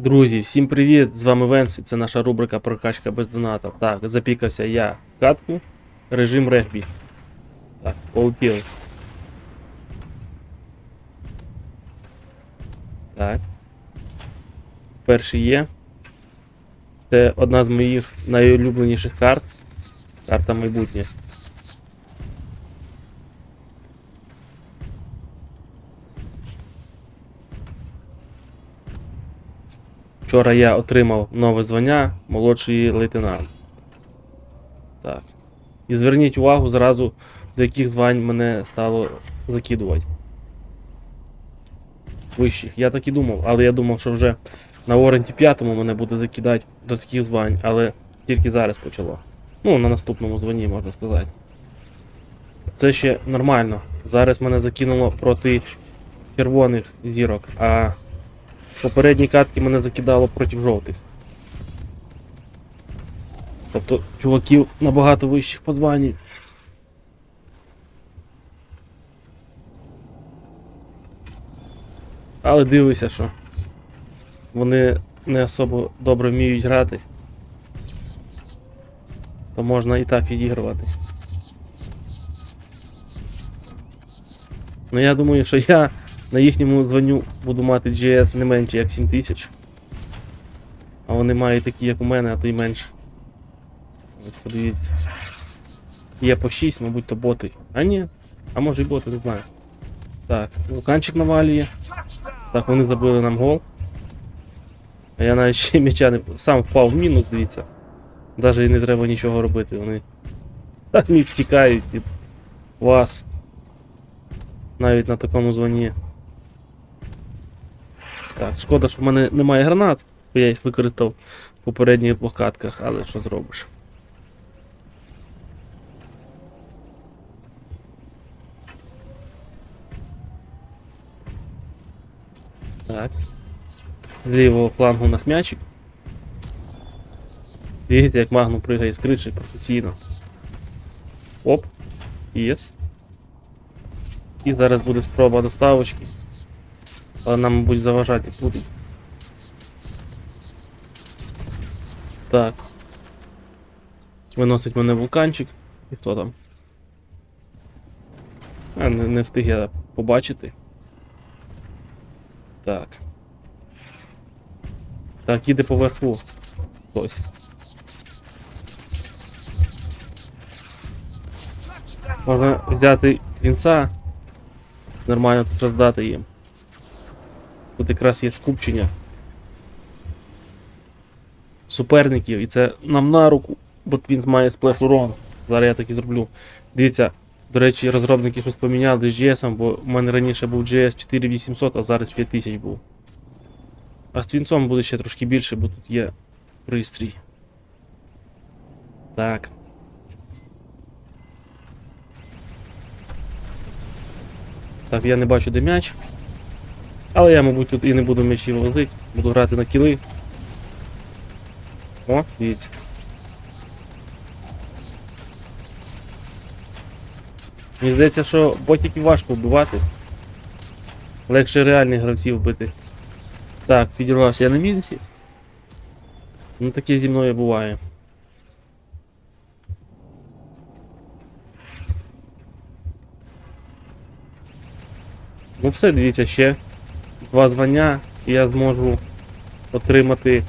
Друзі, всім привіт! З вами Венс, і це наша рубрика Прокачка без доната. Так, запікався я в катку, режим регбі. Так, полетіли. Так. Перший є. Це одна з моїх найулюбленіших карт. Карта майбутнє. Вчора я отримав нове звання молодший лейтенант. Так. І зверніть увагу зразу, до яких звань мене стало закидувати. Вищих. Я так і думав, але я думав, що вже на Оренті 5 мене буде закидати до таких звань, але тільки зараз почало. Ну, на наступному званні, можна сказати. Це ще нормально. Зараз мене закинуло проти червоних зірок, а Попередні катки мене закидало проти жовтих. Тобто чуваків набагато вищих по званні. Але дивися, що вони не особо добре вміють грати. То можна і так відігрувати. Ну я думаю, що я на їхньому званню буду мати GS не менше як 7000. А вони мають такі, як у мене, а то й менше. Ось подивіться. Є по 6, мабуть, то боти. А ні. А може і боти, не знаю. Так, вулканчик навалює. Так, вони забили нам гол. А я навіть ще м'яча не. Сам впав в мінус, дивіться. Навіть і не треба нічого робити. Вони самі втікають від вас. Навіть на такому званні. Так, шкода, що в мене немає гранат, бо я їх використав в попередніх двох катках, але що зробиш. Так. З лівого флангу у нас м'ячик. Дивіться, як магнум пригає з криші професійно. Оп. Єс. І зараз буде спроба доставочки. Але нам, мабуть, заважати будуть. Так. Виносить мене вулканчик. І хто там? А, не, не встиг я побачити. Так. Так, іде поверху. Хтось. Можна взяти твінца. Нормально роздати їм. Тут якраз є скупчення суперників, і це нам на руку, бо він має сплеш урон. Зараз я так і зроблю. Дивіться, до речі, розробники щось поміняли з GS, бо в мене раніше був GS 4800, а зараз 5000 був. А з твінцом буде ще трошки більше, бо тут є пристрій. Так. Так, я не бачу де м'яч. Але я, мабуть, тут і не буду м'ячі возити, буду грати на кіли. О, дивіться. Мені здається, що ботиків важко вбивати. Легше реальних гравців вбити. Так, підірвався я на мінці. Ну таке зі мною буває. Ну все, дивіться, ще два звання, і я зможу отримати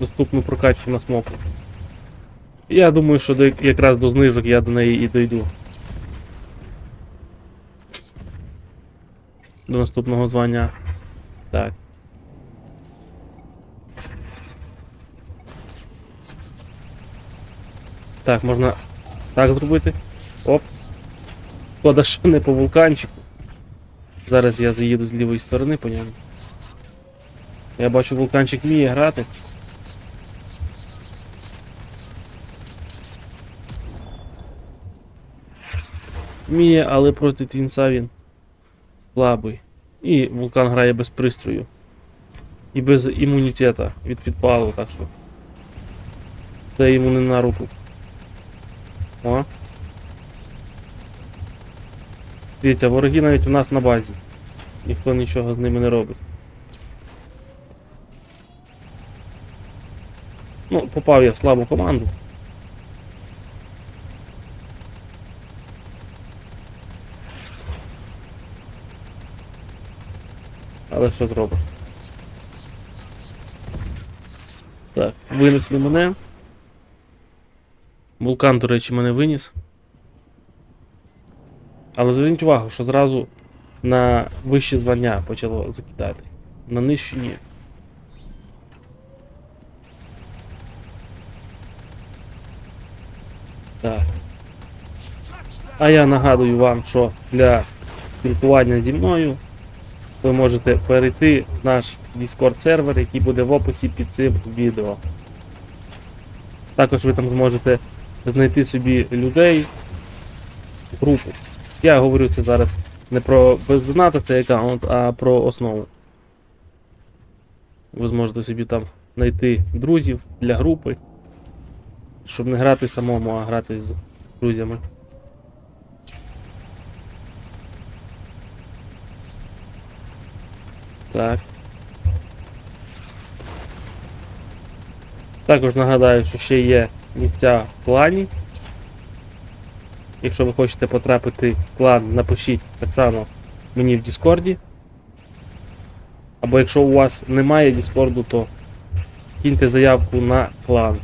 доступну прокачку на смоку. Я думаю, що до, якраз до знижок я до неї і дойду. До наступного звання. Так. Так, можна так зробити. Оп. Шкода, що не по вулканчику. Зараз я заїду з лівої сторони по ньому. Я бачу вулканчик вміє грати. Вміє, але проти твінса він слабий. І вулкан грає без пристрою. І без імунітета від підпалу, так що. Це йому не на руку. О. Дивіться, вороги навіть у нас на базі. Ніхто нічого з ними не робить. Ну, попав я в слабу команду. Але що зробиш? Так, винесли мене. Вулкан, до речі, мене виніс. Але зверніть увагу, що зразу на вищі звання почало закидати. На нижчі ні. Так. А я нагадую вам, що для спілкування зі мною ви можете перейти в наш Discord сервер, який буде в описі під цим відео. Також ви там зможете знайти собі людей, групу. Я говорю це зараз не про бездоната цей аккаунт, а про основу. Ви зможете собі там знайти друзів для групи, щоб не грати самому, а грати з друзями. Так. Також нагадаю, що ще є місця в клані. Якщо ви хочете потрапити в клан, напишіть так само мені в Діскорді. Або якщо у вас немає Діскорду, то киньте заявку на клан.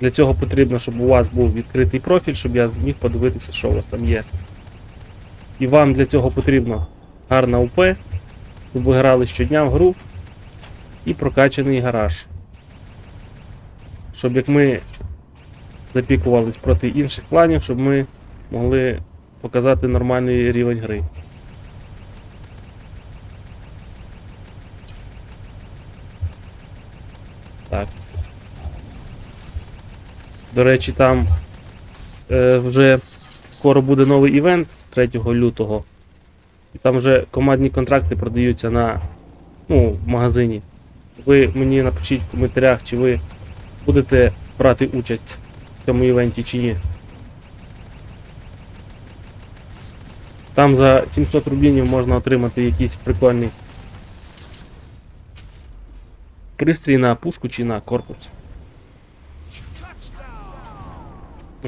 Для цього потрібно, щоб у вас був відкритий профіль, щоб я зміг подивитися, що у вас там є. І вам для цього потрібно гарна УП, щоб ви грали щодня в гру і прокачаний гараж. Щоб як ми запікувались проти інших кланів, щоб ми могли показати нормальний рівень гри. Так. До речі, там е, вже скоро буде новий івент з 3 лютого. І там вже командні контракти продаються на ну, в магазині. Ви мені напишіть в коментарях, чи ви будете брати участь цьому івенті чи ні. Там за 700 рублів можна отримати якийсь прикольний пристрій на пушку чи на корпус.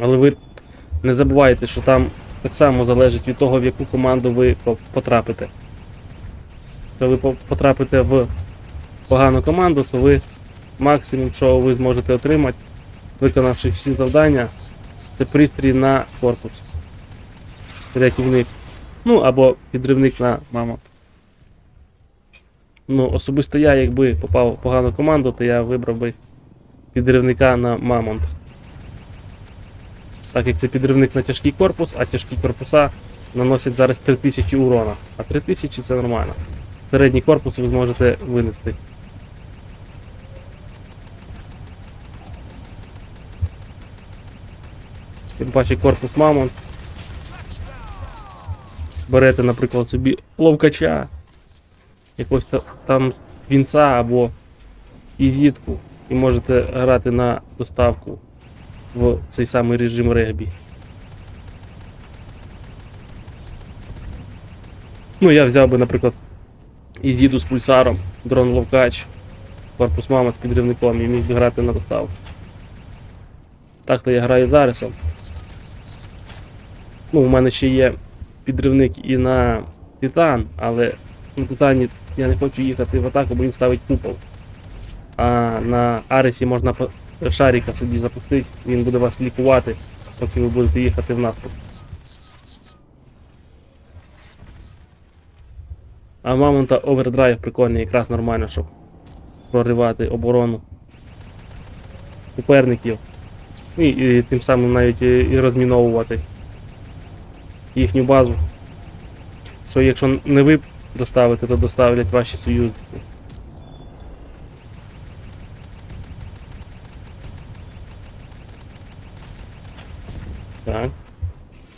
Але ви не забувайте, що там так само залежить від того, в яку команду ви потрапите. Якщо ви потрапите в погану команду, то ви максимум, що ви зможете отримати, виконавши всі завдання, це пристрій на корпус. Рятівник. Ну або підривник на мамонт. Ну, особисто я, якби попав в погану команду, то я вибрав би підривника на мамонт. Так як це підривник на тяжкий корпус, а тяжкі корпуса наносять зараз 3000 урона. А 3000 це нормально. Середній корпус ви зможете винести. Тим паче корпус мамонт. Берете, наприклад, собі ловкача, якось там вінца або ізітку, і можете грати на доставку в цей самий режим регбі. Ну, я взяв би, наприклад, Ізіду з пульсаром, дрон Ловкач, корпус мама з підривником і міг би грати на доставку. Так то я граю з. Ну, у мене ще є підривник і на Титан, але на Титані я не хочу їхати в атаку, бо він ставить купол. А на Аресі можна шарика собі запустити, він буде вас лікувати, поки ви будете їхати в наступ. А мамонта овердрайв прикольний, якраз нормально, щоб проривати оборону суперників. І, і тим самим навіть і, і розміновувати їхню базу. Що якщо не ви доставите, то доставлять ваші союзники. Так.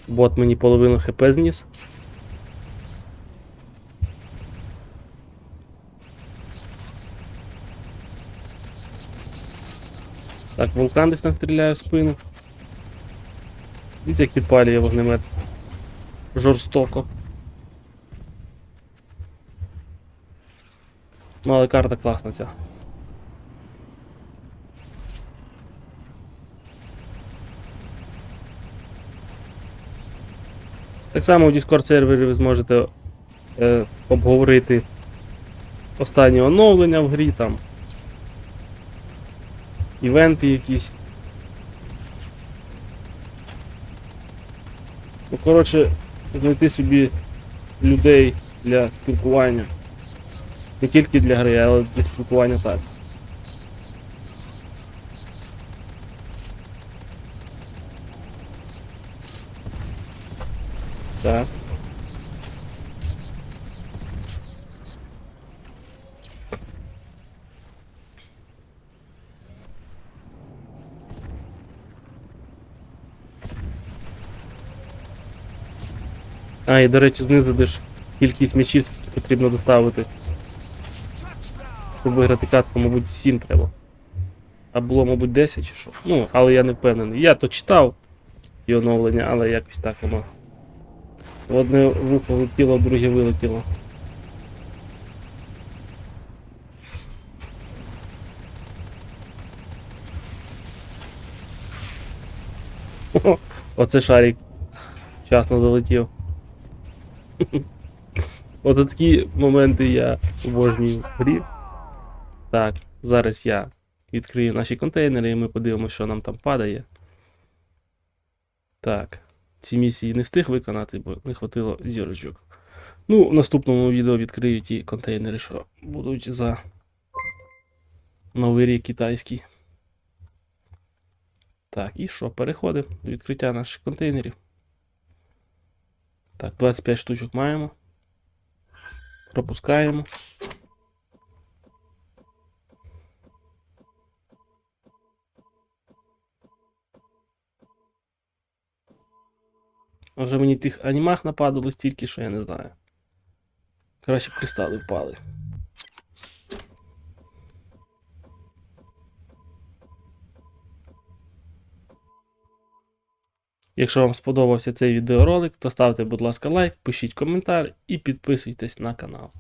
Бот мені половину хп зніс. Так, вулкан десь нам стріляє в спину. Дивіться, як підпалює вогнемет жорстоко. Ну, але карта класна ця. Так само в Discord сервері ви зможете е, обговорити останні оновлення в грі там. Івенти якісь. Ну, коротше, знайти собі людей для спілкування. Не тільки для гри, але для спілкування так. Так. А, і до речі, знизу де кількість м'ячів, скільки потрібно доставити. Щоб виграти катку, мабуть, 7 треба. А було, мабуть, 10 чи що. Ну, але я не впевнений. Я то читав і оновлення, але якось так воно. Одне вухо летіло, в друге вилетіло. О, Оце шарик. Вчасно залетів. От такі моменти я обожнюю в грі. Так, зараз я відкрию наші контейнери і ми подивимося, що нам там падає. Так. Ці місії не встиг виконати, бо не хватило зірочок. Ну, в наступному відео відкрию ті контейнери, що будуть за Новий рік китайський. Так, і що? Переходимо до відкриття наших контейнерів. Так, 25 штучок маємо. Пропускаємо. Вже мені тих анімах нападало стільки, що я не знаю. Краще б кристали впали. Якщо вам сподобався цей відеоролик, то ставте, будь ласка, лайк, пишіть коментар і підписуйтесь на канал.